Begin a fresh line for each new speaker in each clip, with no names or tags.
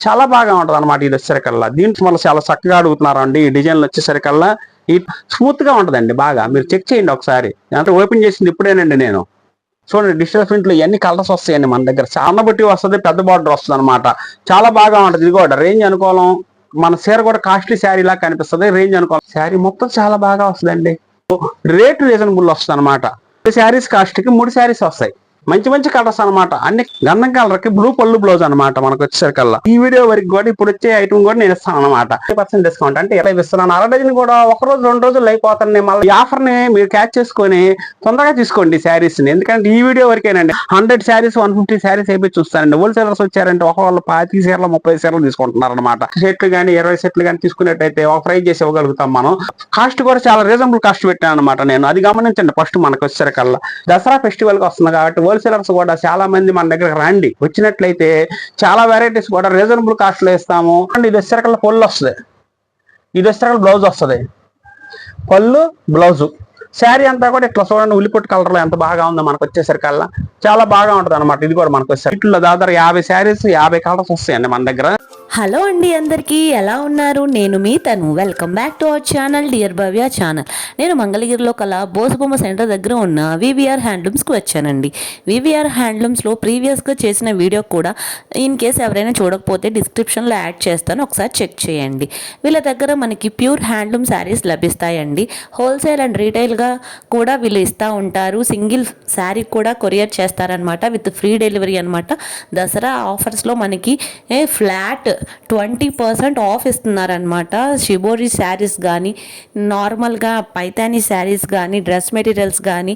చాలా బాగా ఉంటది అనమాట ఇది వచ్చేసరికల్లా. దీంట్లో మళ్ళీ చాలా చక్కగా అడుగుతున్నారండి. ఈ డిజైన్లు వచ్చేసరికల్లా ఈ స్మూత్గా ఉంటదండి బాగా. మీరు చెక్ చేయండి ఒకసారి. అంటే ఓపెన్ చేసింది ఇప్పుడేనండి నేను. చూడండి డిజిటల్ ప్రింట్లో ఎన్ని కలర్స్ వస్తాయండి మన దగ్గర. చాలా బట్టి వస్తుంది పెద్ద బార్డర్ వస్తుంది అనమాట చాలా బాగా ఉంటది. ఇది కూడా రేంజ్ అనుకోవాలం మన చీర కూడా కాస్ట్లీ శారీ లాగా కనిపిస్తుంది రేంజ్ అనుకోవాలి శారీ మొత్తం చాలా బాగా వస్తుందండి. రేట్ రీజనబుల్ వస్తుంది అనమాట శారీస్ కాస్ట్కి మూడు శారీస్ వస్తాయి. మంచి మంచి కలర్స్ అన్నమాట. అన్ని గంధం కలర్కి బ్లూ పళ్ళు బ్లౌజ్ అన్నమాట మనకు వచ్చేసరికల్లా. ఈ వీడియో వరకు కూడా ఇప్పుడు వచ్చే ఐటమ్ కూడా నేను ఇస్తాను అనమాట పర్సెంట్ డిస్కౌంట్ అంటే ఇలా ఇస్తున్నాను. అర డజన్ కూడా ఒక రోజు రెండు రోజులు అయిపోతాను మళ్ళీ ఈ ఆఫర్ని మీరు క్యాచ్ చేసుకొని తొందరగా తీసుకోండి శారీస్ని. ఎందుకంటే ఈ video వరకేనండి. Hundred saris one fifty saris అయిపోయి చూస్తానండి. హోల్సేలర్స్ వచ్చారంటే ఒక వాళ్ళు పాతి సీరలు ముప్పై సీరలు తీసుకుంటున్నారు అనమాట సెట్లు కానీ ఇరవై సెట్లు కానీ తీసుకున్నట్టయితే ఒక ప్రైజ్ చేసి ఇవ్వగలుగుతాం మనం. కాస్ట్ కూడా చాలా రీజనబుల్ కాస్ట్ పెట్టాను అనమాట నేను. అది గమనించండి ఫస్ట్ మనకు వచ్చేసరికల్లా. దసరా ఫెస్టివల్కి వస్తుంది కాబట్టి హోల్సేలర్స్ కూడా చాలా మంది మన దగ్గర రండి. వచ్చినట్లయితే చాలా వెరైటీస్ కూడా రీజనబుల్ కాస్ట్లో ఇస్తాము. అండ్ ఇది వచ్చేసరికల్లా పళ్ళు వస్తుంది. ఇది వచ్చేసరికల్లా బ్లౌజ్ వస్తుంది. పళ్ళు బ్లౌజు శారీ అంతా కూడా ఇట్లా చూడండి ఉల్లిపొట్టు కలర్లో ఎంత బాగా ఉందో మనకు వచ్చేసరికల్లా చాలా బాగా ఉంటుంది అనమాట ఇది కూడా మనకు వచ్చేసరికి. ఇట్లా దాదాపు యాభై శారీస్ యాభై కలర్స్ వస్తాయండి మన దగ్గర.
హలో అండి అందరికీ ఎలా ఉన్నారు? నేను మీ తను. Welcome back to our channel dear Bhavya channel నేను మంగళగిరిలో కల బోసబొమ్మ సెంటర్ దగ్గర ఉన్న వివిఆర్ హ్యాండ్లూమ్స్కి వచ్చానండి. వివిఆర్ హ్యాండ్లూమ్స్లో ప్రీవియస్గా చేసిన వీడియో కూడా ఇన్ కేస్ ఎవరైనా చూడకపోతే డిస్క్రిప్షన్లో యాడ్ చేస్తాను. ఒకసారి చెక్ చేయండి. వీళ్ళ దగ్గర మనకి ప్యూర్ హ్యాండ్లూమ్ శారీస్ లభిస్తాయండి. హోల్సేల్ అండ్ రీటైల్గా కూడా వీళ్ళు ఇస్తూ ఉంటారు. సింగిల్ శారీ కూడా కొరియర్ చేస్తారనమాట విత్ ఫ్రీ డెలివరీ అనమాట దసరా ఆఫర్స్లో మనకి ఫ్లాట్ ట్వంటీ పర్సెంట్ ఆఫ్ ఇస్తున్నారనమాట షిబోరి శారీస్ కానీ నార్మల్గా పైతాని శారీస్ కానీ డ్రెస్ మెటీరియల్స్ కానీ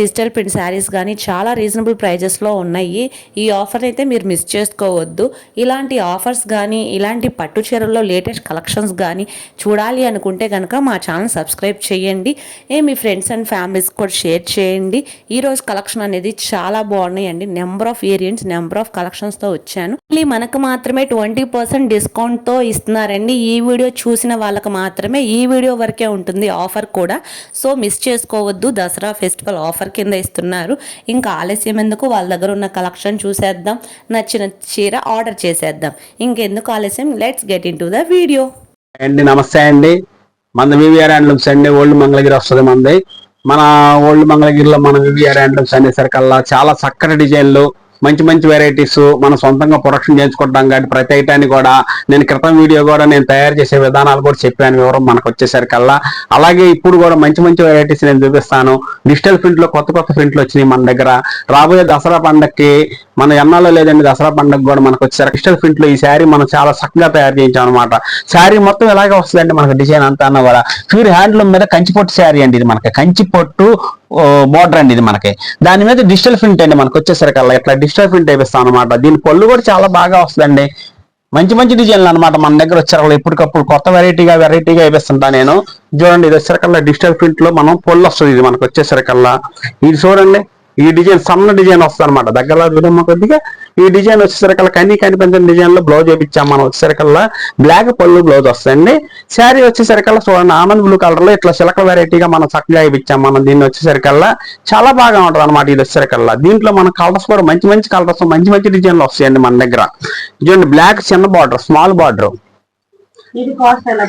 డిజిటల్ ప్రింట్ శారీస్ కానీ చాలా రీజనబుల్ ప్రైజెస్లో ఉన్నాయి. ఈ ఆఫర్ అయితే మీరు మిస్ చేసుకోవద్దు. ఇలాంటి ఆఫర్స్ కానీ ఇలాంటి పట్టు చీరల్లో లేటెస్ట్ కలెక్షన్స్ కానీ చూడాలి అనుకుంటే కనుక మా ఛానల్ సబ్స్క్రైబ్ చేయండి. ఏ మీ ఫ్రెండ్స్ అండ్ ఫ్యామిలీస్ కూడా షేర్ చేయండి. ఈరోజు కలెక్షన్ అనేది చాలా బాగున్నాయండి. Number of variants number of కలెక్షన్స్తో వచ్చాను. మళ్ళీ మనకు మాత్రమే ట్వంటీ పర్సెంట్ డిస్కౌంట్తో ఇస్తున్నారండి. ఈ వీడియో చూసిన వాళ్ళకి మాత్రమే ఈ వీడియో వరకే ఉంటుంది ఆఫర్ కూడా. సో మిస్ చేసుకోవద్దు. దసరా ఫెస్టివల్ ఆఫర్ కింద ఇస్తున్నారు. ఇంకా ఆలస్యం ఎందుకు? వాళ్ళ దగ్గర ఉన్న కలెక్షన్ చూసేద్దాం. నచ్చిన చీర ఆర్డర్ చేసేద్దాం. ఇంకెందుకు ఆలస్యం? Let's get into the video.
అండి నమస్తే అండి. మన వివిఆర్ హ్యాండ్లూమ్స్ అండి. ఓల్డ్ మంగళగిరి వస్తుంది మనది మన ఓల్డ్ మంగళగిరిలో మన వివిఆర్ హ్యాండ్లూమ్స్ అనేసరికల్లా చాలా చక్కటి డిజైన్లు మంచి మంచి వెరైటీస్ మనం సొంతంగా ప్రొడక్షన్ చేయించుకోవడం కాబట్టి ప్రతి ఐటాన్ని కూడా నేను క్రితం వీడియో కూడా నేను తయారు చేసే విధానాలు కూడా చెప్పాను. వివరం మనకు వచ్చేసరికల్లా. అలాగే ఇప్పుడు కూడా మంచి మంచి వెరైటీస్ నేను చూపిస్తాను. డిజిటల్ ప్రింట్లో కొత్త కొత్త ప్రింట్లు వచ్చినాయి మన దగ్గర. రాబోయే దసరా పండగకి మన ఎన్నాలో లేదండి దసరా పండుగ కూడా మనకు వచ్చేసరికి డిజిటల్ ప్రింట్లో ఈ శారీ మనం చాలా చక్కగా తయారు చేయించాం అనమాట శారీ మొత్తం ఇలాగే వస్తుందండి మనకు డిజైన్ అంతా అన్న కూడా. ప్యూర్ హ్యాండ్లూమ్ మీద కంచి పొట్టు శారీ అండి ఇది మనకి. కంచి పొట్టు బోర్డర్ అండి ఇది మనకి. దాని మీద డిజిటల్ ప్రింట్ అండి మనకు వచ్చేసరికల్లా ఇట్లా డిజిటల్ ప్రింట్ వేపిస్తాం అనమాట దీని పళ్ళు కూడా చాలా బాగా వస్తుందండి. మంచి మంచి డిజైన్లు అనమాట మన దగ్గర వచ్చారు ఎప్పటికప్పుడు కొత్త వెరైటీగా వెరైటీగా వేపిస్తుంటా నేను. చూడండి ఇది వచ్చేసరికల్లా డిజిటల్ ప్రింట్లో మనం పొల్లు వస్తుంది ఇది మనకు వచ్చేసరికల్లా ఇది చూడండి. ఈ డిజైన్ సన్న డిజైన్ వస్తుంది అనమాట దగ్గరలో చూడమ్మ కొద్దిగా ఈ డిజైన్ వచ్చేసరికల్లా కనీ కనిపించిన డిజైన్లో బ్లౌజ్ వేయించాం మనం. వచ్చేసరికల్లా బ్లాక్ పళ్ళు బ్లౌజ్ వస్తాయండి శారీ వచ్చేసరికల్లా చూడండి ఆనంద్ బ్లూ కలర్లో ఇట్లా సిలక వెరైటీగా మనం చక్కగా వేయించాం మనం. దీన్ని వచ్చేసరికల్లా చాలా బాగా ఉంటుంది అనమాట ఇది వచ్చేసరికల్లా. దీంట్లో మన కలర్స్ కూడా మంచి మంచి కలర్స్ మంచి మంచి డిజైన్లు వస్తాయండి మన దగ్గర. చూడండి బ్లాక్ చిన్న బార్డర్ స్మాల్ బార్డర్
ఇది కాస్ట్ ఎలా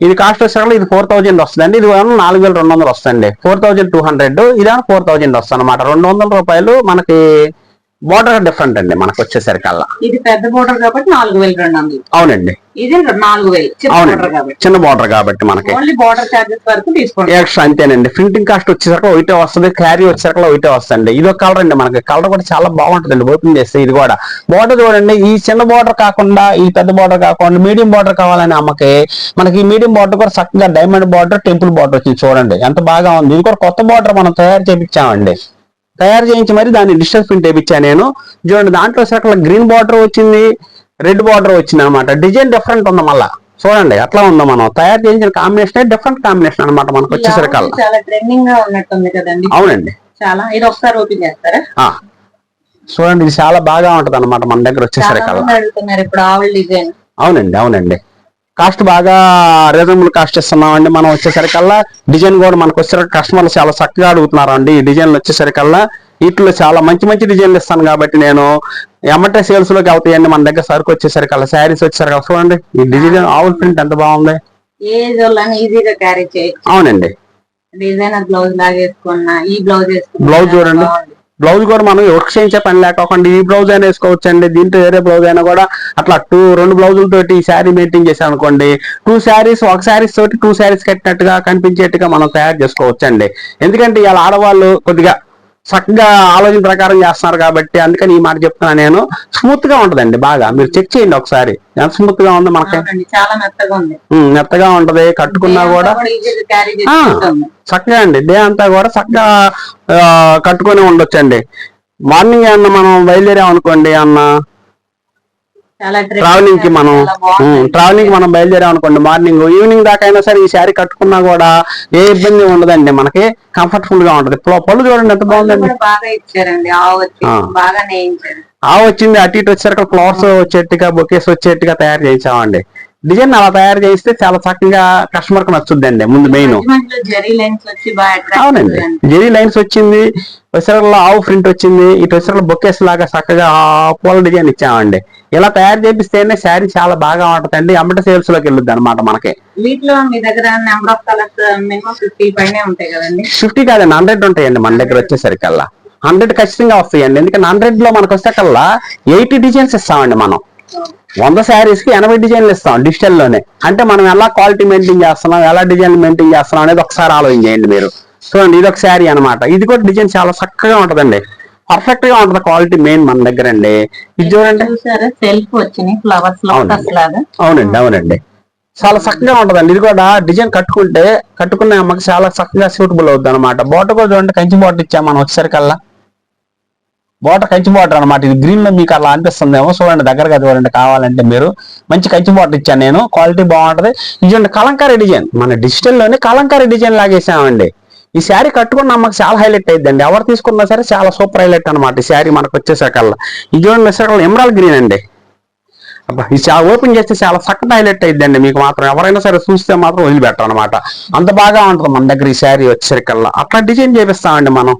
ఇది వచ్చేసరికి ఇది ఫోర్ థౌజండ్ వస్తుందండి. ఇది నాలుగు వేల రెండు వందలు వస్తుంది ఫోర్ థౌజండ్ టూ హండ్రెడ్ ఇది ఫోర్ థౌజండ్ వస్తుంది అనమాట రెండు వందల రూపాయలు మనకి బార్డర్ డిఫరెంట్ అండి మనకు వచ్చేసరికల్లా.
ఇది పెద్ద బోర్డర్ కాబట్టి నాలుగు వేలు రెండు వందలు.
అవునండి.
ఇది నాలుగు వేలు చిన్న బోర్డర్
అవునండి
కాబట్టి.
చిన్న బార్డర్ కాబట్టి మనకి.
ఓన్లీ బోర్డర్ చార్జెస్ వరకు తీసుకోండి.
ఎక్స్ట్రా అంతేనండి. ప్రింటింగ్ కాస్ట్ వచ్చేసరికి ఒకటే వస్తుంది క్యారీ వచ్చేసరికి ఒకటే వస్తుంది ఇది ఒక కలర్ అండి మనకి. కలర్ కూడా చాలా బాగుంటుందండి ఓపెన్ చేస్తే ఇది కూడా. బార్డర్ చూడండి ఈ చిన్న బార్డర్ కాకుండా ఈ పెద్ద బార్డర్ కాకుండా మీడియం బార్డర్ కావాలని అమ్మకి మనకి ఈ మీడియం బార్డర్ కూడా చక్కగా డైమండ్ బార్డర్ టెంపుల్ బార్డర్ వచ్చింది చూడండి. ఎంత బాగా ఉంది. ఇది కూడా కొత్త బార్డర్ మనం తయారు చేయించామండి తయారు చేయించి మరి దాన్ని డిజిటల్ ప్రింట్ వేయించా నేను. చూడండి దాంట్లో సర్కల్ గ్రీన్ బార్డర్ వచ్చింది రెడ్ బార్డర్ వచ్చింది అనమాట డిజైన్ డిఫరెంట్ ఉంది మళ్ళా. చూడండి అట్లా ఉందో మనం. తయారు చేయించిన కాంబినేషన్ డిఫరెంట్ కాంబినేషన్ అన్నమాట మనకు
కదండి.
అవునండి.
చాలా. ఇది ఒకసారి ఓపెన్ చేస్తారా?
చూడండి ఇది చాలా బాగా ఉంటది అనమాట మన దగ్గర
డిజైన్.
అవునండి అవునండి. కాస్ట్ బాగా రీజనబుల్ కాస్ట్ ఇస్తున్నామండి. మనం వచ్చేసరికల్లా డిజైన్ కూడా మనకు వచ్చేసరికి కస్టమర్లు చాలా చక్కగా అడుగుతున్నారండి. ఈ డిజైన్లు వచ్చేసరికల్లా వీటిలో చాలా మంచి మంచి డిజైన్లు ఇస్తాను కాబట్టి నేను ఎమ్మటే సేల్స్లోకి వెళ్తాయండి మన దగ్గర సరుకు వచ్చేసరికి అలా శారీస్ వచ్చేసరికి అలా చూడండి ఈ డిజైన్ ఆవుల ప్రింట్ ఎంత బాగుంది. అవునండి.
డిజైనర్ బ్లౌజ్ లాగా వేసుకున్నా ఈ బ్లౌజ్
బ్లౌజ్ చూడండి. బ్లౌజ్ కూడా మనం వర్క్ చేయించే పని లేకోకుండా ఈ బ్లౌజ్ అయినా వేసుకోవచ్చు అండి దీంట్లో వేరే బ్లౌజ్ అయినా కూడా అట్లా టూ రెండు బ్లౌజుల తోటి ఈ శారీ మెయింటైన్ చేసాం అనుకోండి టూ శారీస్ ఒక శారీస్ తోటి టూ శారీస్ కట్టినట్టుగా కనిపించేట్టుగా మనం తయారు చేసుకోవచ్చు అండి ఎందుకంటే ఇలా ఆడవాళ్ళు కొద్దిగా చక్కగా ఆలోచన ప్రకారం చేస్తున్నారు కాబట్టి అందుకని ఈ మాట చెప్తున్నా నేను. స్మూత్గా ఉంటదండి బాగా. మీరు చెక్ చేయండి ఒకసారి. ఎంత స్మూత్గా ఉంది మనకి?
మెత్తగా
ఉంటది కట్టుకున్నా కూడా. చక్కగా అండి. డే అంతా కూడా చక్కగా కట్టుకొని ఉండొచ్చండి. మార్నింగ్ అన్న మనం బయలుదేరాం అనుకోండి అన్న ట్రావెలింగ్కి మనం. ట్రావెలింగ్ మనం బయలుదేరాం అనుకోండి మార్నింగ్ ఈవినింగ్ దాకా అయినా సరే ఈ శారీ కట్టుకున్నా కూడా ఏ ఇబ్బంది ఉండదండి. మనకి కంఫర్టబుల్గా ఉంటది. పళ్ళు చూడండి ఎంత బాగుందండి. ఆ. వచ్చింది అటు ఇటు వచ్చేసరికి ఫ్లవర్స్ వచ్చేట్టుగా బొకేస్ వచ్చేట్టుగా తయారు చేయించామండి. డిజైన్ అలా తయారు చేస్తే చాలా చక్కగా కస్టమర్కి నచ్చుద్దండి ముందు మెయిన్ అవునండి. జెరీ లైన్స్ వచ్చింది విసరలో ఆవు ప్రింట్ వచ్చింది ఇటు విసరలో బొకేస్ లాగా చక్కగా పూల డిజైన్ ఇచ్చామండి. ఇలా తయారు చేపిస్తేనే శారీ చాలా బాగా ఉంటదండి అమ్మట సేల్స్లోకి వెళ్ళుద్ది అనమాట మనకి.
వీటిలో మీ దగ్గర number of colours minimum fifty పైనే ఉంటాయి కదండి.
ఫిఫ్టీ కాదండి హండ్రెడ్ ఉంటాయండి మన దగ్గర వచ్చేసరికల్లా. హండ్రెడ్ ఖచ్చితంగా వస్తాయండి ఎందుకంటే హండ్రెడ్లో మనకు వస్తే కల్లా ఎయిటీ డిజైన్స్ ఇస్తామండి మనం. వంద శారీస్కి ఎనభై డిజైన్లు ఇస్తాం డిజిటల్లోనే. అంటే మనం ఎలా క్వాలిటీ మెయింటైన్ చేస్తున్నాం ఎలా డిజైన్ మెయింటైన్ చేస్తున్నాం అనేది ఒకసారి ఆలోచన చేయండి మీరు. చూడండి ఇది ఒక శారీ అన్నమాట. ఇది కూడా డిజైన్ చాలా చక్కగా ఉంటదండి. పర్ఫెక్ట్గా ఉంటది క్వాలిటీ మెయిన్ మన దగ్గర అండి. ఇది చూడండి.
సెల్ఫ్ వచ్చినాయి ఫ్లవర్స్
అవునండి. అవునండి చాలా చక్కగా ఉంటదండి. ఇది కూడా డిజైన్ కట్టుకుంటే కట్టుకున్న అమ్మకి చాలా చక్కగా సూటబుల్ అవుతుంది అనమాట బోట కూడా చూడండి కంచి బోట ఇచ్చాం మనం వచ్చేసరికల్లా బోటర్ కంచి బోటర్ అనమాట ఇది గ్రీన్లో మీకు అలా అనిపిస్తుందేమో. చూడండి దగ్గరగా చూడండి కావాలంటే మీరు మంచి కంచి బోటర్ ఇచ్చాను నేను. క్వాలిటీ బాగుంటది. ఇది కలంకారీ డిజైన్. మన డిజిటల్లోనే కలంకారీ డిజైన్ లాగేసామండి. ఈ శారీ కట్టుకున్న మాకు చాలా హైలైట్ అయిందండి ఎవరు తీసుకున్నా సరే చాలా సూపర్ హైలైట్ అనమాట ఈ శారీ మనకు వచ్చేసాకల్లా ఇది చూడండి ఎమరాల్ గ్రీన్ అండి. అబ్బా, ఇది చాలా ఓపెన్ చేస్తే చాలా చక్కటి హైలైట్ అయిందండి మీకు మాత్రం ఎవరైనా సరే చూస్తే మాత్రం వదిలిపెట్టం అనమాట అంత బాగా ఉంటుంది మన దగ్గర ఈ శారీ వచ్చేసరికల్లా. అట్లా డిజైన్ చేపిస్తామండి మనం.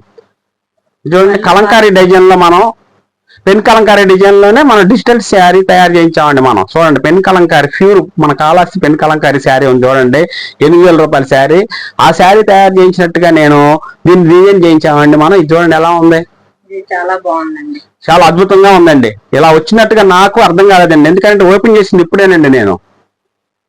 చూడండి కలంకారీ డిజైన్లో మనం పెన్ కలంకారీ డిజైన్లోనే మనం డిజిటల్ శారీ తయారు చేయించామండి మనం. చూడండి పెన్ కలంకారీ ప్యూర్ మన కాలాసి పెన్ కలంకారీ శారీ ఉంది చూడండి ఎనిమిది వేల రూపాయల శారీ. ఆ శారీ తయారు చేయించినట్టుగా నేను దీన్ని డిజైన్ చేయించామండి మనం. ఇది చూడండి ఎలా ఉంది.
చాలా బాగుందండి.
చాలా అద్భుతంగా ఉందండి. ఇలా వచ్చినట్టుగా నాకు అర్థం కాలేదండి. ఎందుకంటే ఓపెన్ చేసింది ఇప్పుడేనండి నేను.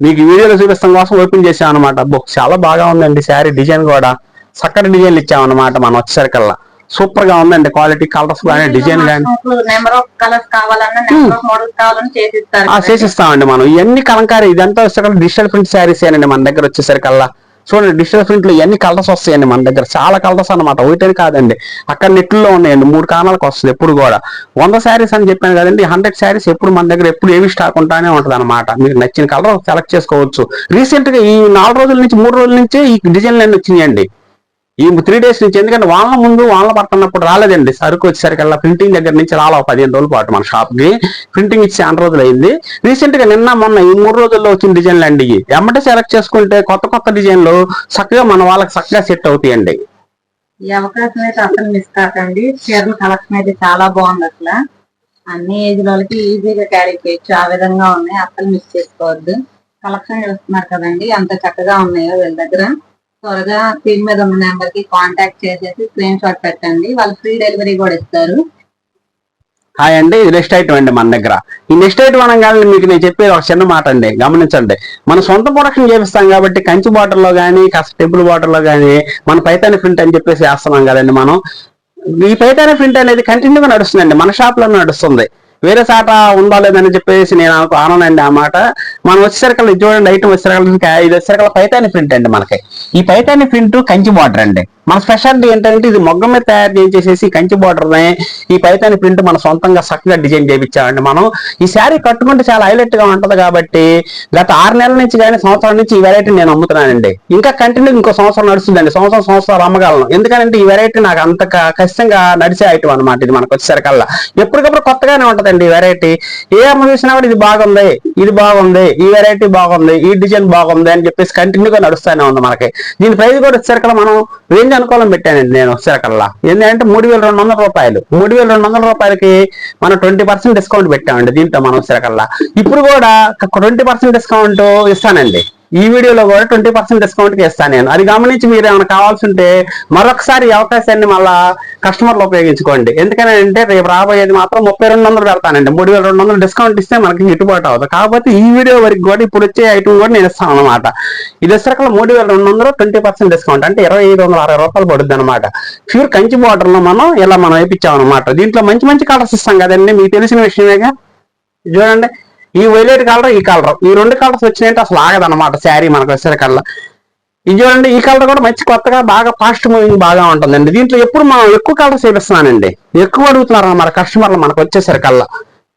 మీకు వీడియోలో చూపిస్తాం కోసం ఓపెన్ చేసాం అనమాట అబ్బో చాలా బాగా ఉందండి శారీ డిజైన్ కూడా. చక్కటి డిజైన్లు ఇచ్చామన్నమాట మనం వచ్చేసరికల్లా. సూపర్గా ఉందండి క్వాలిటీ కలర్స్ కానీ డిజైన్ కానీ చేసిస్తామండి మనం. ఇవన్నీ కలంకారీ ఇదంతా వచ్చేసరికి డిజిటల్ ప్రింట్ శారీస్ అండి మన దగ్గర వచ్చేసరికల్లా. చూడండి డిజిటల్ ప్రింట్లో ఎన్ని కలర్స్ వస్తాయండి మన దగ్గర. చాలా కలర్స్ అన్నమాట. ఒకటని కాదండి. అక్కడ నెట్లో ఉన్నాయండి మూడు కాణాలకు వస్తుంది ఎప్పుడు కూడా. వంద శారీస్ అని చెప్పాను కదండి హండ్రెడ్ శారీస్ ఎప్పుడు మన దగ్గర ఎప్పుడు ఏవి స్టాక్ ఉంటానే ఉంటది అనమాట మీకు నచ్చిన కలర్ సెలెక్ట్ చేసుకోవచ్చు. రీసెంట్గా ఈ నాలుగు రోజుల నుంచి మూడు రోజుల నుంచే ఈ డిజైన్లు అన్ని వచ్చినాయండి. ఈ త్రీ డేస్ నుంచి ఎందుకంటే వాళ్ళ ముందు వాళ్ళ పడుతున్నప్పుడు రాలేదండి. సరుకు వచ్చేసరికల్లా ప్రింటింగ్ దగ్గర నుంచి రాలా ఒక పదిహేను రోజుల పాటు మన షాప్కి ప్రింటింగ్ ఇచ్చి అన్ని రోజులు అయింది. రీసెంట్గా నిన్న మొన్న ఈ మూడు రోజుల్లో వచ్చిన డిజైన్లు అండి ఎమ్మటే సెలెక్ట్ చేసుకుంటే కొత్త కొత్త డిజైన్లు చక్కగా మన వాళ్ళకి చక్కగా సెట్ అవుతాయండి.
ఈ అవకాశం అయితే అసలు మిస్ కాకండి. చీరల కలెక్షన్ అయితే చాలా బాగుంది అసలు. అన్ని ఏజ్ వాళ్ళకి ఈజీగా క్యారీ చేయొచ్చు. ఆ విధంగా ఉన్నాయి. అసలు మిస్ చేసుకోవద్దు. కలెక్షన్ చూస్తున్నారు కదండి. అంత చక్కగా ఉన్నాయో వీళ్ళ దగ్గర. త్వరగా స్క్రీన్ మీద ఉన్న నెంబర్కి కాంటాక్ట్ చేసేసి స్క్రీన్ షాట్ పెట్టండి. వాళ్ళు ఫ్రీ డెలివరీ కూడా ఇస్తారు.
హాయ్ అండి ఇది నెక్స్ట్ ఐటమ్ అండి మన దగ్గర. ఈ నెక్స్ట్ ఐటమ్ అనగానే మీకు నేను చెప్పేది ఒక చిన్న మాట అండి గమనించండి. మన సొంత ప్రొడక్షన్ చేపిస్తాం కాబట్టి కంచి బాటర్లో కానీ కాస్త టెంపుల్ బాటర్లో కానీ మన పైతాని ప్రింట్ అని చెప్పేసి వేస్తున్నాం కదండి మనం. ఈ పైతాని ప్రింట్ అనేది కంటిన్యూగా నడుస్తుందండి మన షాప్లో నడుస్తుంది. వేరే చాట ఉందా లేదని చెప్పేసి నేను ఆనందండి ఆ మాట. మనం వచ్చేసరికి ఇది చూడండి ఐటమ్ వచ్చేసరికి ఇది వచ్చేసరికి పైతాని ప్రింట్ అండి మనకి. ఈ పైతాని ప్రింట్ కంచి బార్డర్ అండి. మన స్పెషాలిటీ ఏంటంటే ఇది మొగ్గ మీద తయారు చేసేసి కంచి బార్డర్ ఈ పైతాని ప్రింట్ మన సొంతంగా చక్కగా డిజైన్ చేయించామండి మనం. ఈ శారీ కట్టుకుంటే చాలా హైలైట్గా ఉంటది కాబట్టి గత ఆరు నెలల నుంచి కానీ సంవత్సరం నుంచి ఈ వెరైటీ నేను అమ్ముతున్నానండి. ఇంకా కంటిన్యూ ఇంకో సంవత్సరం నడుస్తుందండి. సంవత్సరం సంవత్సరాలు అమ్మగలను. ఎందుకంటే ఈ వెరైటీ నాకు అంత కష్టంగా ఖచ్చితంగా నడిచే ఐటమ్ అనమాట ఇది మనకు వచ్చేసరికల్లా ఎప్పటికప్పుడు కొత్తగానే ఉంటది ఉంటదండి వెరైటీ ఏ అమ్మ చూసినా కూడా ఇది బాగుంది ఇది బాగుంది ఈ వెరైటీ బాగుంది ఈ డిజైన్ బాగుంది అని చెప్పేసి కంటిన్యూగా నడుస్తూనే ఉంది మనకి. దీని ప్రైస్ కూడా వచ్చేసరికల్లా మనం రేంజ్ అనుకోవాలని పెట్టానండి నేను వచ్చేసరికల్లా. ఏంటంటే మూడు వేల రెండు వందల రూపాయలు. మూడు వేల రెండు వందల రూపాయలకి మనం ట్వంటీ పర్సెంట్ డిస్కౌంట్ పెట్టామండి దీంతో మనం వచ్చేసరికల్లా. ఇప్పుడు కూడా ట్వంటీ పర్సెంట్ డిస్కౌంట్ ఇస్తానండి. ఈ వీడియోలో కూడా ట్వంటీ పర్సెంట్ డిస్కౌంట్కి ఇస్తాను నేను. అది గమనించి మీరు ఏమైనా కావాల్సి ఉంటే మరొకసారి అవకాశాన్ని మళ్ళా కస్టమర్లు ఉపయోగించుకోండి. ఎందుకని అంటే రేపు రాబోయేది మాత్రం ముప్పై రెండు వందలు పెడతానండి. మూడు వేల రెండు వందలు డిస్కౌంట్ ఇస్తే మనకి గిట్టుబాటు అవుతుంది కాబట్టి ఈ వీడియో వరకు కూడా ఇప్పుడు వచ్చే ఐటమ్ కూడా నేను ఇస్తాను అనమాట ఇది వచ్చేసరికి మూడు వేల రెండు వందలు ట్వంటీ పర్సెంట్ డిస్కౌంట్. అంటే ఇరవై ఐదు వందల అరవై రూపాయలు పడుతుంది అనమాట ప్యూర్ కంచి బార్డర్లో మనం ఇలా మనం వేయించాం అనమాట దీంట్లో మంచి మంచి కలర్స్ ఇస్తాం కదండి. మీకు తెలిసిన విషయమేగా? చూడండి. ఈ వైలెట్ కలర్ ఈ కలర్. ఈ రెండు కలర్స్ వచ్చినాయంటే అసలు ఆగదన్నమాట శారీ మనకు వచ్చేసరికల్లా ఇది చూడండి ఈ కలర్ కూడా మంచి కొత్తగా బాగా ఫాస్ట్ మూవింగ్ బాగా ఉంటుందండి. దీంట్లో ఎప్పుడు మనం ఎక్కువ కలర్స్ వేపిస్తున్నానండి. ఎక్కువ అడుగుతున్నారు అన్నమాట కస్టమర్లు మనకు వచ్చేసరికల్లా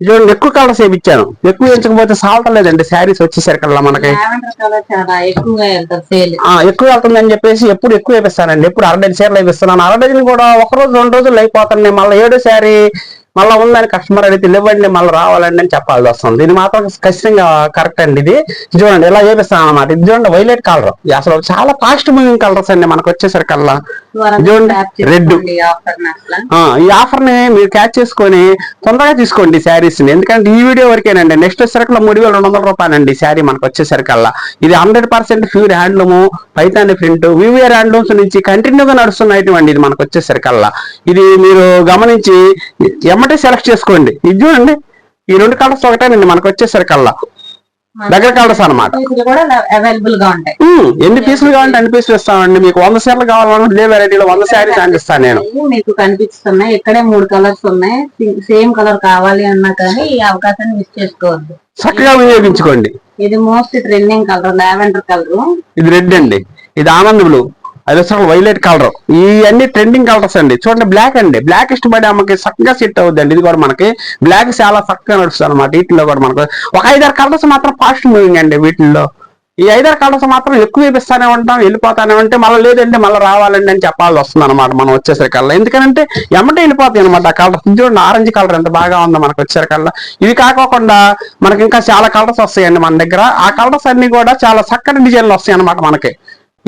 చూడండి ఎక్కువ కలర్స్ వేయించాను ఎక్కువ వేయించకపోతే సాల్ట్ లేదండి శారీస్ వచ్చేసరికల్లా మనకి.
కలర్
ఎక్కువ వెళ్తుందని చెప్పేసి ఎప్పుడు ఎక్కువ వేపిస్తానండి. ఎప్పుడు అర డజన్ చీరలు వేపిస్తున్నాను. అర డజన్ కూడా ఒక రోజు రెండు రోజులు అయిపోతున్నాయి మళ్ళీ ఏడో శారీ మళ్ళీ ఉందని కస్టమర్ అడిగితే ఇవ్వండి మళ్ళీ రావాలండి అని చెప్పాల్సి వస్తుంది. ఇది మాత్రం ఖచ్చితంగా కరెక్ట్ అండి ఇది. చూడండి ఇలా చేపిస్తాను అనమాట ఇది చూడండి వైలెట్ కలర్ అసలు చాలా ఫాస్ట్ మూవింగ్ కలర్స్ అండి మనకు వచ్చేసరికల్లా. చూడండి, ఆ, ఈ ఆఫర్ని మీరు క్యాచ్ చేసుకొని తొందరగా తీసుకోండి శారీస్ని. ఎందుకంటే ఈ వీడియో వరకేనండి. నెక్స్ట్ వచ్చేసరికి మూడు వేల రెండు వందల రూపాయలండి శారీ మనకు వచ్చేసరికల్లా. ఇది hundred percent pure handloom Paithani print VVR handlooms నుంచి కంటిన్యూగా నడుస్తున్న ఐటమ్ అండి ఇది మనకు వచ్చేసరికల్లా. ఇది మీరు గమనించి ఎమ్మటే సెలెక్ట్ చేసుకోండి. ఇది చూడండి. ఈ రెండు కలర్స్ ఒకటేనండి మనకు వచ్చేసరికల్లా దగ్గర కలర్స్ అన్నమాట.
పీసులు కూడా అవైలబుల్గా ఉంటాయి.
ఉమ్, ఎన్ని పీసులు కావాలంటే అన్ని పీసులు ఇస్తామండి. మీకు వంద సీరలు కావాలన్నా ఇదే వెరైటీలో వంద శారీస్ అందిస్తాను నేను.
మీకు కనిపిస్తున్నాయి. ఇక్కడే మూడు కలర్స్ ఉన్నాయి. సేమ్ కలర్ కావాలి అన్నా కానీ ఈ అవకాశాన్ని మిస్ చేసుకోవద్దు.
చక్కగా వినియోగించుకోండి.
ఇది most trending colour lavender colour
ఇది రెడ్ అండి. ఇది ఆనంద్ బ్లూ అది అసలు వైలెట్ కలర్. ఇవన్నీ ట్రెండింగ్ కలర్స్ అండి. చూడండి బ్లాక్ అండి. బ్లాక్ ఇష్టపడే అమ్మకి చక్కగా సెట్ అవుద్ది అండి ఇది కూడా మనకి. బ్లాక్ చాలా చక్కగా నడుస్తుంది అనమాట వీటిలో కూడా మనకు. ఒక ఐదారు కలర్స్ మాత్రం ఫాస్ట్ మూవింగ్ అండి వీటిల్లో. ఈ ఐదారు కలర్స్ మాత్రం ఎక్కువ వేపిస్తానే ఉంటాం వెళ్ళిపోతానే ఉంటే మళ్ళీ లేదండి మళ్ళీ రావాలండి అని చెప్పాల్సి వస్తుంది అనమాట మనం వచ్చేసరికల్లా. ఎందుకంటే ఎమ్మటే వెళ్ళిపోతాయి అనమాట ఆ కలర్ చూడండి ఆరెంజ్ కలర్ ఎంత బాగా ఉందో మనకు వచ్చేసరికల్లా. ఇవి కాకోకుండా మనకి ఇంకా చాలా కలర్స్ వస్తాయండి మన దగ్గర. ఆ కలర్స్ అన్ని కూడా చాలా చక్కటి డిజైన్లు వస్తాయి అనమాట మనకి.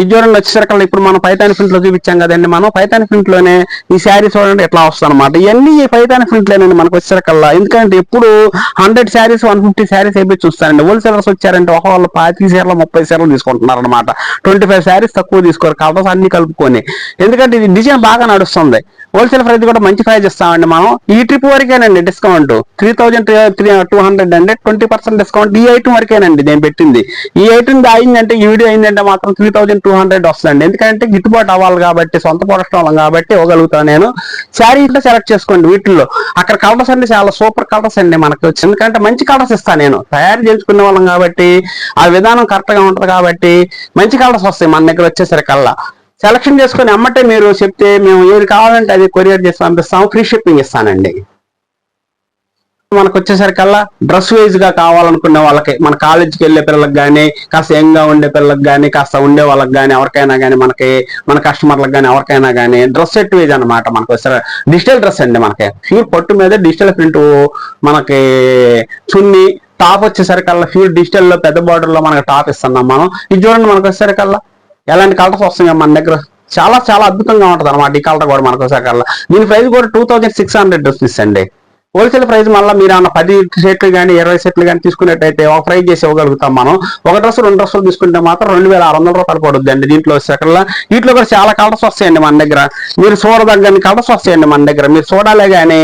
ఈ దూరంలో వచ్చేసరికల్లా ఇప్పుడు మనం పైతాని ప్రింట్లో చూపించాం కదండి. మనం పైతాని ప్రింట్లోనే ఈ శారీ చూడండి ఎట్లా వస్తుంది అనమాట ఇవన్నీ ఈ పైతాని ప్రింట్ మనకు వచ్చేసరికల్లా ఎందుకంటే ఎప్పుడు hundred saris one fifty saris అయిపోయి చూస్తానండి హోల్సేలర్స్ వచ్చారంటే ఒక వాళ్ళు పాతి సీరలు ముప్పై సీరలు తీసుకుంటున్నారు అనమాట ట్వంటీ ఫైవ్ శారీస్ తక్కువ తీసుకోరు కలర్స్ అన్ని కలుపుకొని. ఎందుకంటే ఇది డిజైన్ బాగా నడుస్తుంది. హోల్సేల్ ప్రైస్ కూడా మంచి ప్రైజ్ ఇస్తామండి మనం. ఈ trip వరకేనండి discount three thousand three two hundred అండి ట్వంటీ పర్సెంట్ డిస్కౌంట్ ఈ ఐటమ్ వరకేనండి నేను పెట్టింది. ఈ ఐటమ్ అయిందంటే ఈ వీడియో అయిందంటే మాత్రం త్రీ థౌజండ్ టూ హండ్రెడ్ వస్తుందండి. ఎందుకంటే గిట్టుబాటు అవ్వాలి కాబట్టి సొంత ప్రొడక్ట్ వాళ్ళం కాబట్టి ఇవ్వగలుగుతాను నేను. శారీ ఇట్లా సెలెక్ట్ చేసుకోండి వీటిల్లో. అక్కడ కలర్స్ అండి చాలా సూపర్ కలర్స్ అండి మనకు. వచ్చి ఎందుకంటే మంచి కలర్స్ ఇస్తాను నేను. తయారు చేసుకునే వాళ్ళం కాబట్టి ఆ విధానం కరెక్ట్గా ఉంటది కాబట్టి మంచి కలర్స్ వస్తాయి మన దగ్గర వచ్చేసరికల్లా. సెలక్షన్ చేసుకుని అమ్మటే మీరు చెప్తే మేము ఏది కావాలంటే అది కొరియర్ చేసి పంపిస్తాము ఫ్రీ షిప్పింగ్ ఇస్తానండి. మనకు వచ్చేసరికల్లా డ్రెస్ వైజ్గా కావాలనుకునే వాళ్ళకి మన కాలేజీకి వెళ్ళే పిల్లలకు కానీ కాస్త యంగ్గా ఉండే పిల్లలకు కానీ కాస్త ఉండే వాళ్ళకి కానీ ఎవరికైనా కానీ మనకి మన కస్టమర్లకు కానీ ఎవరికైనా కానీ డ్రెస్ సెట్ వైజ్ అనమాట మనకు. డిజిటల్ డ్రెస్ అండి మనకి. ప్యూర్ పట్టు మీద డిజిటల్ ప్రింట్ మనకి చున్ని టాప్ వచ్చేసరికల్లా ప్యూర్ డిజిటల్లో పెద్ద బార్డర్లో మనకి టాప్ ఇస్తున్నాం మనం. ఇది చూడండి మనకు వచ్చేసరికల్లా ఎలాంటి కలర్స్ వస్తున్నాయి మన దగ్గర. చాలా చాలా అద్భుతంగా ఉంటుంది అనమాట ఈ కలర్ కూడా మనకు వచ్చేసరికల్లా దీని ప్రైస్ కూడా two thousand six hundred rupees అండి. హోల్సేల్ ప్రైస్ మళ్ళీ మీరు ఏమన్నా పది సెట్లు కానీ ఇరవై సెట్లు కానీ తీసుకున్నట్టయితే ఒక ప్రైస్ చేసి ఇవ్వగలుగుతాం మనం. ఒక డ్రెస్ రెండు డ్రెస్సులు తీసుకుంటే మాత్రం రెండు వేల ఆరు వందల రూపాయలు పడుద్ది అండి దీంట్లో వచ్చేసరికల్లా వీటిలో కూడా చాలా కలర్స్ వస్తాయండి మన దగ్గర. మీరు చూడదగ్గని కలర్స్ వస్తాయండి మన దగ్గర. మీరు చూడాలే కానీ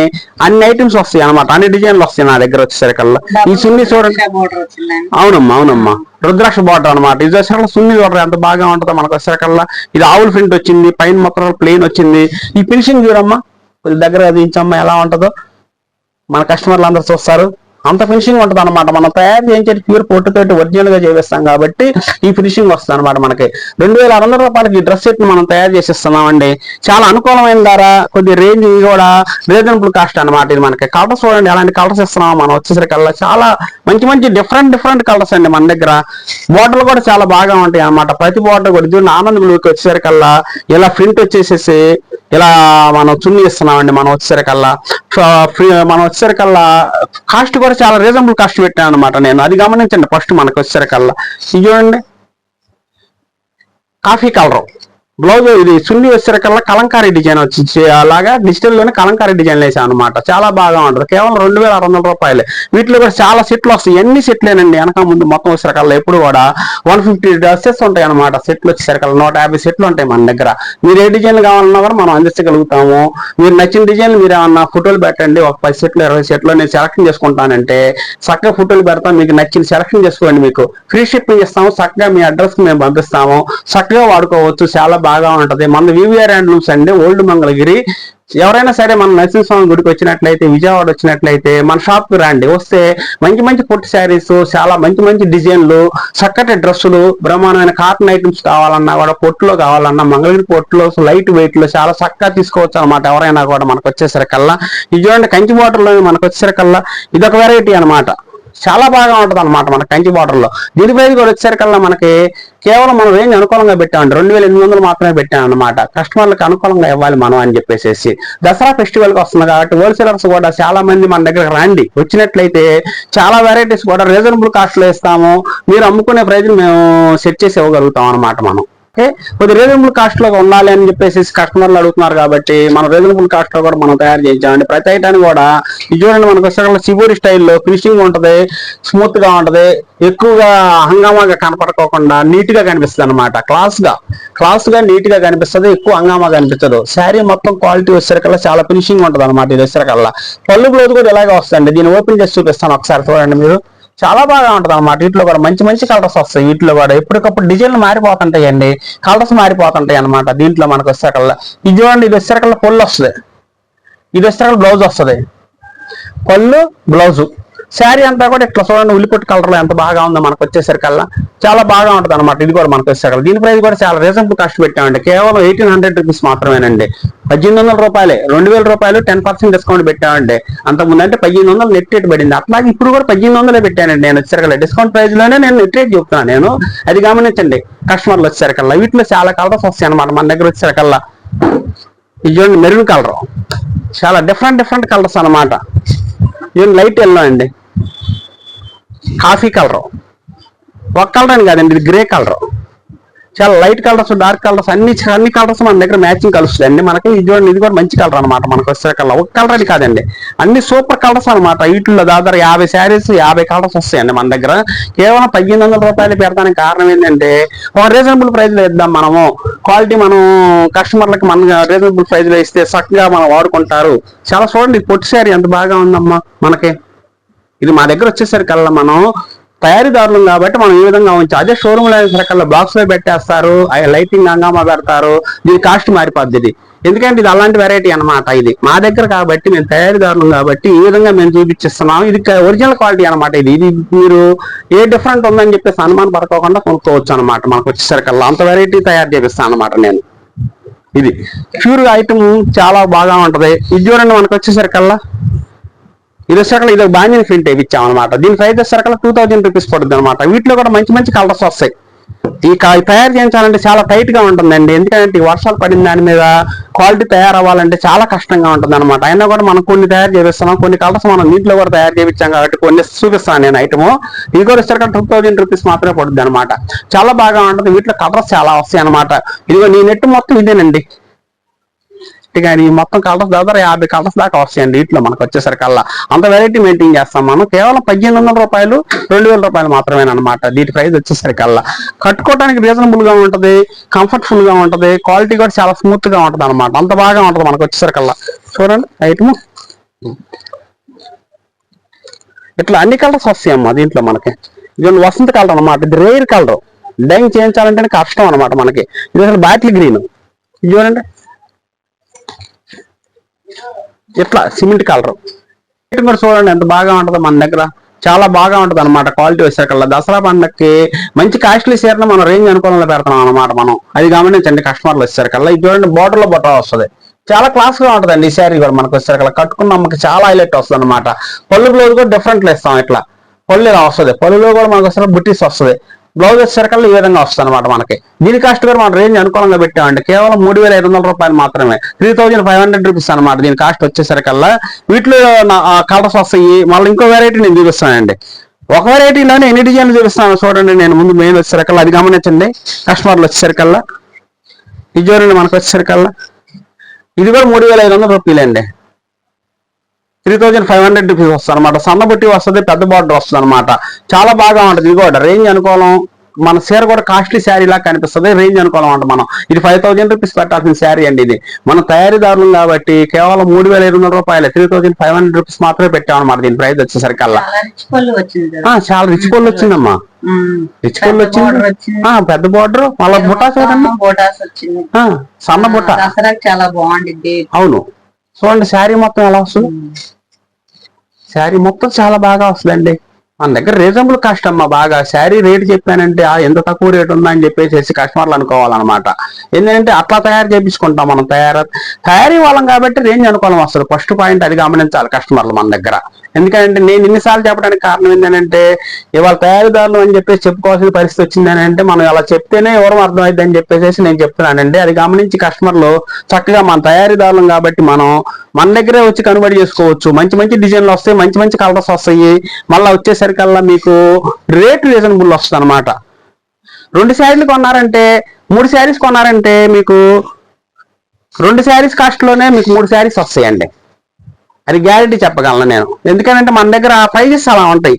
అన్ని ఐటమ్స్ వస్తాయి అనమాట అన్ని డిజైన్లు వస్తాయి నా దగ్గర వచ్చేసరికల్లా ఈ సున్ని చూడండి. అవునమ్మా అవునమ్మా. రుద్రాక్ష బాటర్ అనమాట ఇది వచ్చేసరికి సున్ని చూడరు ఎంత బాగా ఉంటుందో మనకు వచ్చేసరికల్లా ఇది ఆవుల ప్రింట్ వచ్చింది పైన మొత్తం ప్లేన్ వచ్చింది. ఈ ఫినిషింగ్ చూడమ్మా. కొద్ది దగ్గర దించమ్మా ఎలా ఉంటుందో. మన కస్టమర్లు అందరు చూస్తారు. అంత ఫినిషింగ్ ఉంటుంది అనమాట మనం తయారు చేయించేది ప్యూర్ పొట్టుతోటి ఒరిజినల్గా చేపిస్తాం కాబట్టి ఈ ఫినిషింగ్ వస్తుంది అనమాట మనకి. రెండు వేల ఆరు వందల రూపాయలకి ఈ డ్రెస్ సెట్ మనం తయారు చేసిస్తున్నామండి. చాలా అనుకూలమైన ధర కొద్ది రేంజ్ కూడా రీజనబుల్ కాస్ట్ అనమాట ఇది మనకి. కలర్స్ చూడండి ఎలాంటి కలర్స్ ఇస్తున్నాం మనం వచ్చేసరికల్లా చాలా మంచి మంచి డిఫరెంట్ డిఫరెంట్ కలర్స్ అండి మన దగ్గర. బోర్డర్లు కూడా చాలా బాగా ఉంటాయి అన్నమాట. ప్రతి బోర్డర్ కూడా చూడండి ఆనంద్ బ్లూకి వచ్చేసరికల్లా ఇలా ప్రింట్ వచ్చేసేసి ఇలా మనం చున్నీ ఇస్తున్నామండి మనం వచ్చేసరికల్లా. మనం వచ్చేసరికల్లా కాస్ట్ కూడా చాలా రీజనబుల్ కాస్ట్ పెట్టాను అనమాట నేను. అది గమనించండి ఫస్ట్ మనకు వచ్చేసరికల్లా ఇది చూడండి. Coffee colour. బ్లౌజ్ ఇది సున్ని వచ్చేసరికల్లా కలంకారీ డిజైన్ వచ్చి అలాగా డిజిటల్లోనే కలంకారీ డిజైన్ వేసాను అనమాట చాలా బాగా ఉంటుంది. కేవలం రెండు వేల ఆరు వందల రూపాయలు. వీటిలో కూడా చాలా సెట్లు వస్తాయి. ఎన్ని సెట్లేనండి వెనక ముందు మొత్తం వచ్చేసరికల్లా ఎప్పుడు కూడా వన్ ఫిఫ్టీ డ్రెస్సెస్ ఉంటాయి అనమాట సెట్లు వచ్చేసరికల్లా నూట యాభై సెట్లు ఉంటాయి మన దగ్గర. మీరు ఏ డిజైన్ కావాలన్నా కూడా మనం అందించగలుగుతాము. మీరు నచ్చిన డిజైన్ మీరు ఏమన్నా ఫోటోలు పెట్టండి. ఒక పది సెట్లు ఇరవై సెట్లు నేను సెలెక్షన్ చేసుకుంటానంటే చక్కగా ఫోటోలు పెడతాం. మీకు నచ్చిన సెలెక్షన్ చేసుకోండి మీకు. ఫ్రీ షిప్పింగ్ ఇస్తాము. చక్కగా మీ అడ్రస్కి మేము పంపిస్తాము. చక్కగా వాడుకోవచ్చు. చాలా బాగా ఉంటది. మన వివిఆర్ హ్యాండ్లూమ్స్ అండి ఓల్డ్ మంగళగిరి. ఎవరైనా సరే మన నరసింహస్వామి గుడికి వచ్చినట్లయితే విజయవాడ వచ్చినట్లయితే మన షాప్కి రండి. వస్తే మంచి మంచి పొట్టి శారీస్ చాలా మంచి మంచి డిజైన్లు చక్కటి డ్రెస్సులు బ్రహ్మాండమైన కాటన్ ఐటమ్స్ కావాలన్నా కూడా పొట్టులో కావాలన్నా మంగళగిరి పొట్టులో లైట్ వెయిట్లో చాలా చక్కగా తీసుకోవచ్చు అనమాట ఎవరైనా కూడా మనకు వచ్చేసరికల్లా. ఇది చూడండి కంచి బార్డర్లో మనకు వచ్చేసరికల్లా. ఇదొక వెరైటీ అన్నమాట. చాలా బాగా ఉంటుంది అనమాట మన కంచి బార్డర్లో దీని ప్రైస్ కూడా వచ్చేసరికల్లా మనకి కేవలం మనం రేంజ్ అనుకూలంగా పెట్టామండి రెండు వేల ఎనిమిది వందలు మాత్రమే పెట్టాం అనమాట కస్టమర్లకు అనుకూలంగా ఇవ్వాలి మనం అని చెప్పేసి దసరా ఫెస్టివల్కి వస్తుంది కాబట్టి హోల్సేలర్స్ కూడా చాలా మంది మన దగ్గర రండి. వచ్చినట్లయితే చాలా వెరైటీస్ కూడా రీజనబుల్ కాస్ట్లో ఇస్తాము. మీరు అమ్ముకునే ప్రైజ్ మేము సెట్ చేసి ఇవ్వగలుగుతాం అనమాట మనం. ఓకే? కొద్ది రీజనబుల్ కాస్ట్లో ఉండాలి అని చెప్పేసి కస్టమర్లు అడుగుతున్నారు కాబట్టి మనం రీజనబుల్ కాస్ట్లో కూడా మనం తయారు చేయించామండి. ప్రతి ఐటాన్ని కూడా ఇది చూడండి మనకు వచ్చేటప్పుడు సిబూరి స్టైల్లో ఫినిషింగ్ ఉంటది స్మూత్గా ఉంటది ఎక్కువగా హంగామాగా కనపడుకోకుండా నీట్గా కనిపిస్తుంది అనమాట క్లాస్గా క్లాస్గా నీట్గా కనిపిస్తుంది ఎక్కువ హంగామా కనిపించదు శారీ మొత్తం క్వాలిటీ వచ్చేసరికల్లా చాలా ఫినిషింగ్ ఉంటది అనమాట ఇది వచ్చేసరికల్లా పళ్ళు బ్లౌజ్ కూడా ఇలాగే వస్తుంది దీన్ని ఓపెన్ చేసి చూపిస్తాను ఒకసారి చూడండి మీరు. చాలా బాగా ఉంటుంది అనమాట వీటిలో కూడా మంచి మంచి కలర్స్ వస్తాయి. వీటిలో కూడా ఎప్పటికప్పుడు డిజైన్లు మారిపోతుంటాయండి. కలర్స్ మారిపోతుంటాయి అనమాట దీంట్లో మనకు వచ్చేకల్లా ఇది చూడండి ఇది వచ్చేకల్లా పొల్లు వస్తుంది. ఇది వచ్చేకల్లా బ్లౌజ్ వస్తుంది. పళ్ళు బ్లౌజు శారీ అంతా కూడా ఇట్లా చూడండి ఉల్లిపొట్టు కలర్లో ఎంత బాగా ఉందో మనకు వచ్చేసరికల్లా. చాలా బాగా ఉంటుంది అనమాట ఇది కూడా మనకు వచ్చేసరికల్లా. దీని ప్రైస్ కూడా చాలా రీజనబుల్ కాస్ట్ పెట్టామండి. కేవలం ఎయిటీన్ హండ్రెడ్ రూపీస్ మాత్రమేనండి. పద్దెనిమిది వందల రూపాయలే. రెండు వేల రూపాయలు టెన్ పర్సెంట్ డిస్కౌంట్ పెట్టామండి. అంతకుముందు అంటే పద్దెనిమిది వందలు నెట్ రేట్ పడింది. అట్లాగే ఇప్పుడు కూడా పద్దెనిమిది వందలే పెట్టానండి నేను వచ్చేసరికల్లా. డిస్కౌంట్ ప్రైస్లోనే నేను నెట్ రేట్ చెప్తున్నాను నేను. అది గమనించండి. కస్టమర్లు వచ్చేసరికల్లా. వీటిలో చాలా కలర్స్ వస్తాయి అనమాట మన దగ్గర వచ్చేసరికల్లా. ఇది చూడండి మెరూన్ కలర్. చాలా డిఫరెంట్ డిఫరెంట్ కలర్స్ అన్నమాట. ఇది లైట్ ఎల్లో అండి. Coffee colour. ఒక కలర్ అని కాదండి ఇది గ్రే కలర్. చాలా లైట్ కలర్స్ డార్క్ కలర్స్ అన్ని అన్ని కలర్స్ మన దగ్గర మ్యాచింగ్ కలుస్తాయి అండి మనకి ఇది చూడండి ఇది కూడా మంచి కలర్ అనమాట మనకు వచ్చే కలర్. ఒక కలర్ అని కాదండి అన్ని సూపర్ కలర్స్ అనమాట వీటిల్లో దాదాపు యాభై శారీస్ యాభై కలర్స్ వస్తాయండి మన దగ్గర. కేవలం పద్దెనిమిది వందల రూపాయలు పెడతానికి కారణం ఏంటంటే ఒక రీజనబుల్ ప్రైస్లో ఇద్దాం మనము. క్వాలిటీ మనం కస్టమర్లకు మన రీజనబుల్ ప్రైస్లో ఇస్తే చక్కగా మనం వాడుకుంటారు. చాలా చూడండి పొట్టి శారీ ఎంత బాగా ఉందమ్మా మనకి. ఇది మా దగ్గర వచ్చేసరికల్లా మనం తయారీదారులు కాబట్టి మనం ఈ విధంగా ఉంచి అదే షోరూమ్లో సరికల్లా బాక్స్లో పెట్టేస్తారు లైటింగ్ హంగామా పెడతారు దీని కాస్ట్ మారిపోద్ది ఇది. ఎందుకంటే ఇది అలాంటి వెరైటీ అన్నమాట ఇది. మా దగ్గర కాబట్టి మేము తయారీదారులు కాబట్టి ఈ విధంగా మేము చూపించిస్తున్నాం. ఇది ఒరిజినల్ క్వాలిటీ అనమాట ఇది. ఇది మీరు ఏ డిఫరెంట్ ఉందని చెప్పేసి అనుమానం పడుకోకుండా కొనుక్కోవచ్చు అనమాట మనకు వచ్చేసరికల్లా. అంత వెరైటీ తయారు చేపిస్తాను అనమాట నేను. ఇది. ప్యూర్ ఐటమ్ చాలా బాగా ఉంటది. ఇది చూడండి మనకు వచ్చేసరికల్లా. ఇది వచ్చాక ఇది బాంజన్ ప్రింట్ ఇచ్చాం అనమాట దీని ప్రైస్ వచ్చేసరికి టూ థౌజండ్ రూపీస్ పడుతుంది అనమాట వీటిలో కూడా మంచి మంచి కలర్స్ వస్తాయి. ఈ తయారు చేయించాలంటే చాలా టైట్గా ఉంటుందండి. ఎందుకంటే వర్షాలు పడిన దాని మీద క్వాలిటీ తయారవ్వాలంటే చాలా కష్టంగా ఉంటుంది అనమాట అయినా కూడా మనం కొన్ని తయారు చేపిస్తున్నాం. కొన్ని కలర్స్ మనం నీటిలో కూడా తయారు చేయించాం కాబట్టి కొన్ని చూపిస్తాను నేను ఐటమ్ ఇది కూడా వచ్చేసరికి టూ థౌజండ్ రూపీస్ మాత్రమే పడుతుంది అనమాట చాలా బాగా ఉంటుంది. వీటిలో కలర్స్ చాలా వస్తాయి అనమాట ఇదిగో నీ నెట్ మొత్తం ఇదేనండి. కానీ మొత్తం కలర్స్ దాదాపు యాభై కలర్స్ దాకా వస్తాయండి వీటిలో మనకు వచ్చేసరికల్లా. అంత వెరైటీ మెయింటైన్ చేస్తాం మనం. కేవలం పద్దెనిమిది వందల రూపాయలు రెండు వేల రూపాయలు మాత్రమే అనమాట దీని ప్రైస్ వచ్చేసరికల్లా. కట్టుకోవడానికి రీజనబుల్గా ఉంటది కంఫర్టబుల్గా ఉంటది క్వాలిటీ కూడా చాలా స్మూత్గా ఉంటది అనమాట అంత బాగా ఉంటది మనకు వచ్చేసరికల్లా. చూడండి ఐటమ్ ఇట్లా అన్ని కలర్స్ వస్తాయమ్మా దీంట్లో మనకి. ఇది వసంత కలర్ అనమాట ఇది రేర్ కలర్ డైంగ్ చేయించాలంటే కష్టం అనమాట మనకి. ఇది అసలు బాటిల్ గ్రీన్ చూడండి. ఇట్లా సిమెంట్ కలర్. కూడా చూడండి ఎంత బాగా ఉంటుందో మన దగ్గర. చాలా బాగా ఉంటుంది అనమాట క్వాలిటీ వచ్చేకల్లా దసరా పండగకి మంచి కాస్ట్లీ చీరను మనం రేంజ్ అనుకూలంలో పెడతాం అనమాట మనం. అది గమనించండి కస్టమర్లు వచ్చేసరికల్లా ఇది చూడండి బోర్డర్లో లో బొట్ట వస్తుంది. చాలా క్లాస్గా ఉంటుందండి ఈ శారీ కూడా మనకు వచ్చేసరికల్లా కట్టుకున్న మనకి చాలా హైలైట్ వస్తుంది అనమాట పళ్ళు బ్లౌజ్ కూడా డిఫరెంట్ ఇస్తాం ఇట్లా. పళ్ళు ఇలా వస్తుంది. పళ్ళులో కూడా మనకు వస్తుంది బుట్టీస్ వస్తుంది. బ్లౌజ్ వచ్చేసరికల్లా ఈ విధంగా వస్తుంది అనమాట మనకి. దీని కాస్ట్ కూడా మనం రేంజ్ అనుకూలంగా పెట్టామండి కేవలం మూడు వేల ఐదు వందల రూపాయలు మాత్రమే. Three thousand five hundred rupees అనమాట దీని కాస్ట్ వచ్చేసరికల్లా. వీటిలో కలర్స్ వస్తాయి. మళ్ళీ ఇంకో వెరైటీ నేను చూపిస్తానండి. ఒక వెరైటీలోనే ఎన్ని డిజైన్లు చూపిస్తాను చూడండి. నేను ముందు మెయిన్ వచ్చేసరికల్లా అది గమనించండి. కస్టమర్లు వచ్చేసరికల్లా. ఇది చూడండి మనకు వచ్చేసరికల్లా. ఇది కూడా మూడు వేల ఐదు వందల రూపాయలండి. Three thousand five hundred rupees వస్తుంది అనమాట సన్న బుట్టి వస్తుంది పెద్ద బార్డర్ వస్తుంది అనమాట చాలా బాగా ఉంటుంది. ఇది కూడా రేంజ్ అనుకోవడం మన చీర కూడా కాస్ట్లీ శారీ లాగా కనిపిస్తుంది. రేంజ్ అనుకోవడం అంట మనం. ఇది ఫైవ్ థౌసండ్ రూపీస్ పెట్టాల్సిన శారీ అండి ఇది. మనం తయారీదారులు కాబట్టి కేవలం మూడు వేల ఐదు వందల రూపాయలు. Three thousand five hundred rupees మాత్రమే పెట్టామన్నమాట దీని ప్రైస్ వచ్చేసరికల్లా.
చాలా రిచ్ పళ్ళు
వచ్చిందమ్మా. రిచ్
border
వచ్చింది.
వచ్చింది.
ఆ, పెద్ద బార్డర్ మళ్ళీ
బోటాస్ వచ్చింది.
సన్న బుట్ట
చాలా బాగుండిద్ది.
అవును. చూడండి శారీ మొత్తం ఎలా వస్తుంది? శారీ మొత్తం చాలా బాగా వస్తుందండి. మన దగ్గర రీజనబుల్ కాస్ట్ అమ్మ బాగా. శారీ రేట్ చెప్పానంటే ఆ ఎంత తక్కువ రేట్ ఉందని చెప్పేసి కస్టమర్లు అనుకోవాలన్నమాట. ఎందుకంటే అట్లా తయారు చేపించుకుంటాం మనం. తయారు తయారీ వాళ్ళం కాబట్టి రేంజ్ అనుకోవడం వస్తుంది ఫస్ట్ పాయింట్ అది గమనించాలి కస్టమర్లు మన దగ్గర. ఎందుకంటే నేను ఇన్నిసార్లు చెప్పడానికి కారణం ఏంటంటే ఇవాళ తయారీదారులు అని చెప్పేసి చెప్పుకోవాల్సిన పరిస్థితి వచ్చింది అని అంటే మనం అలా చెప్తేనే ఎవరం అర్థమైంది అని చెప్పేసి నేను చెప్తున్నానండి. అది గమనించి కస్టమర్లు చక్కగా మన తయారీదారులం కాబట్టి మనం మన దగ్గరే వచ్చి కనుబడి చేసుకోవచ్చు. మంచి మంచి డిజైన్లు వస్తాయి మంచి మంచి కలర్స్ వస్తాయి. మళ్ళీ వచ్చేసరికల్లా మీకు రేట్ రీజనబుల్ వస్తుంది అనమాట రెండు శారీలు కొన్నారంటే మూడు శారీస్ కొన్నారంటే మీకు రెండు శారీస్ కాస్ట్లోనే మీకు మూడు శారీస్ వస్తాయండి. అది గ్యారెంటీ చెప్పగలను నేను. ఎందుకంటే మన దగ్గర ప్రైజెస్ అలా ఉంటాయి.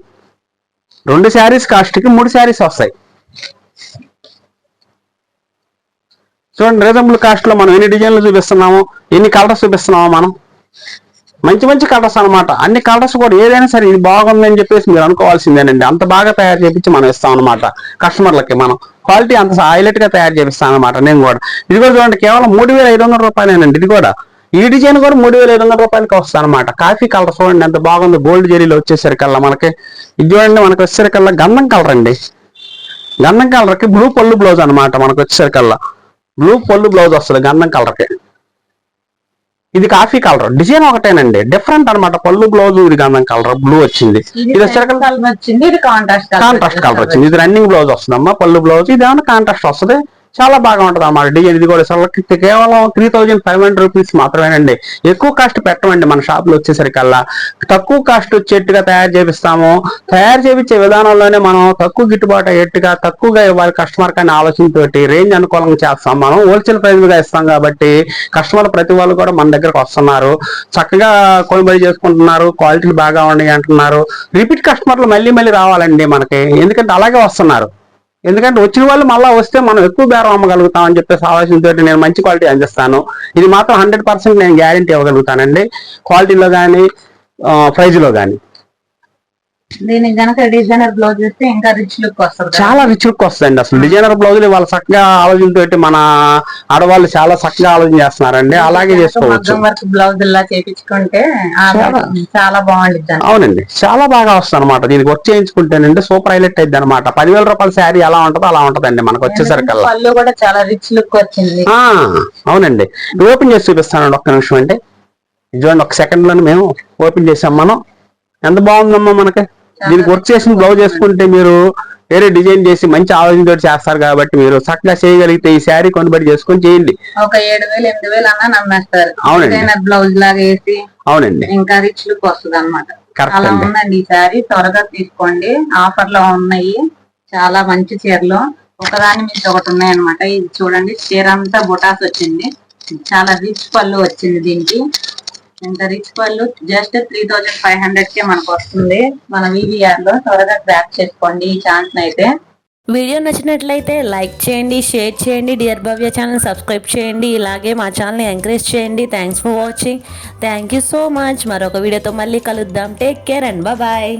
రెండు శారీస్ కాస్ట్కి మూడు శారీస్ వస్తాయి. చూడండి రీజనబుల్ కాస్ట్లో మనం ఎన్ని డిజైన్లు చూపిస్తున్నాము ఎన్ని కలర్స్ చూపిస్తున్నామో మనం? మంచి మంచి కలర్స్ అన్నమాట. అన్ని కలర్స్ కూడా ఏదైనా సరే ఇది బాగుంది అని చెప్పేసి మీరు అనుకోవాల్సిందేనండి. అంత బాగా తయారు చేపించి మనం ఇస్తాం అనమాట కస్టమర్లకి మనం. క్వాలిటీ అంత హైలైట్గా తయారు చేపిస్తాం అనమాట నేను కూడా. ఇది కూడా చూడండి కేవలం మూడు వేల ఐదు వందల రూపాయలేనండి ఇది కూడా. ఈ డిజైన్ కూడా మూడు వేల ఐదు వందల రూపాయలకి వస్తుంది అనమాట కాఫీ కలర్ చూడండి ఎంత బాగుంది గోల్డ్ జెరీలో వచ్చేసరికల్లా మనకి. ఇది చూడండి మనకి వచ్చేసరికల్లా గంధం కలర్ అండి. గంధం కలర్కి బ్లూ పళ్ళు బ్లౌజ్ అన్నమాట మనకు వచ్చేసరికల్లా. బ్లూ పళ్ళు బ్లౌజ్ వస్తుంది గంధం కలర్కి ఇది కాఫీ కలర్ డిజైన్ ఒకటేనండి. డిఫరెంట్ అన్నమాట. పళ్ళు బ్లౌజ్ ఇది గంధం కలర్ బ్లూ వచ్చింది.
ఇది
ఇది
కాంట్రాస్ట్
కలర్ వచ్చింది ఇది రన్నింగ్ బ్లౌజ్ వస్తుందమ్మా. పళ్ళు బ్లౌజ్ ఇది ఏమన్నా కాంట్రాస్ట్ వస్తుంది? చాలా బాగా ఉంటుంది అన్నమాట. డిజైన్ ఇది కూడా అసలు కేవలం three thousand five hundred rupees మాత్రమేనండి. ఎక్కువ కాస్ట్ పెట్టమండి మన షాప్లో వచ్చేసరికల్లా. తక్కువ కాస్ట్ వచ్చేట్టుగా తయారు చేపిస్తాము. తయారు చేపించే విధానంలోనే మనం తక్కువ గిట్టుబాటు అయ్యేట్టుగా తక్కువగా ఇవ్వాలి కస్టమర్ కానీ ఆలోచనతోటి రేంజ్ అనుకూలంగా చేస్తాం. మనం హోల్సేల్ ప్రైజ్గా ఇస్తాం కాబట్టి కస్టమర్ ప్రతి వాళ్ళు కూడా మన దగ్గరకు వస్తున్నారు. చక్కగా కొనుగోలు చేసుకుంటున్నారు. క్వాలిటీలు బాగా ఉన్నాయి అంటున్నారు. రిపీట్ కస్టమర్లు మళ్ళీ మళ్ళీ రావాలండి మనకి. ఎందుకంటే అలాగే వస్తున్నారు. ఎందుకంటే వచ్చిన వాళ్ళు మళ్ళీ వస్తే మనం ఎక్కువ బేరం అమ్మగలుగుతాం అని చెప్పేసి ఆలోచనతో నేను మంచి క్వాలిటీ అందిస్తాను. ఇది మాత్రం హండ్రెడ్ పర్సెంట్ నేను గ్యారంటీ ఇవ్వగలుగుతానండి. క్వాలిటీలో కానీ ప్రైజ్లో కానీ
దీనికి గనక డిజైనర్ బ్లౌజ్ వేస్తే ఇంకా రిచ్ లుక్ వస్తుంది.
చాలా రిచ్ లుక్ వస్తుందండి అసలు. డిజైనర్ బ్లౌజులు వాళ్ళు చక్కగా ఆలోచనతో మన ఆడవాళ్ళు చాలా చక్కగా ఆలోచన చేస్తున్నారండి. అలాగే చేసుకోవచ్చు.
వర్క్ బ్లౌజ్ లా చేపించుకుంటే
చాలా.
అండి.
అవునండి. చాలా బాగా వస్తుంది అనమాట దీనికి వర్క్ చేయించుకుంటేనండి సూపర్ హైలైట్ అయింది అనమాట పదివేల రూపాయల శారీ ఎలా ఉంటుందో అలా ఉంటదండి మనకు వచ్చేసరికల్లా
పళ్ళు కూడా చాలా రిచ్ లుక్ వచ్చింది.
అవునండి. ఓపెన్ చేసి చూపిస్తానండి ఒక్క నిమిషం అంటే ఇది చూడండి ఒక సెకండ్లోనే మేము ఓపెన్ చేసాం మనం. ఎంత బాగుందమ్మా మనకి? దీనికి వర్క్ చేసిన బ్లౌజ్ వేసుకుంటే మీరు వేరే డిజైన్ చేసి మంచి ఆలోచనతో చేస్తారు కాబట్టి మీరు చక్కగా చేయగలిగితే ఈ శారీ కొనుబడి చేసుకొని చేయండి.
ఒక ఏడు వేలు ఎనిమిది వేలు అన్నా నమ్మేస్తారు.
అవునండి.
బ్లౌజ్ లాగా వేసి
అవునండి.
ఇంకా రిచ్ లుక్ వస్తుంది అనమాట అలా ఉందండి ఈ సారీ త్వరగా తీసుకోండి. ఆఫర్లో ఉన్నాయి. చాలా మంచి చీరలు. ఒకదాని మీద ఒకటి ఉన్నాయి అనమాట ఇది చూడండి. చీర అంతా బుటాస్ వచ్చింది. చాలా రిచ్ పళ్ళు వచ్చింది దీనికి. ఇంత rich pallu just three thousand five hundred కే మనకు వస్తుంది. మన వివిఆర్లో త్వరగా గ్రాప్ చేసుకోండి. ఈ ఛాన్స్ అయితే
వీడియో నచ్చినట్లయితే లైక్ చేయండి షేర్ చేయండి డియర్ భవ్య ఛానల్ సబ్స్క్రైబ్ చేయండి. ఇలాగే మా ఛానల్ని ఎంకరేజ్ చేయండి. Thanks for watching thank you so much మరొక వీడియోతో మళ్ళీ కలుద్దాం. Take care and bye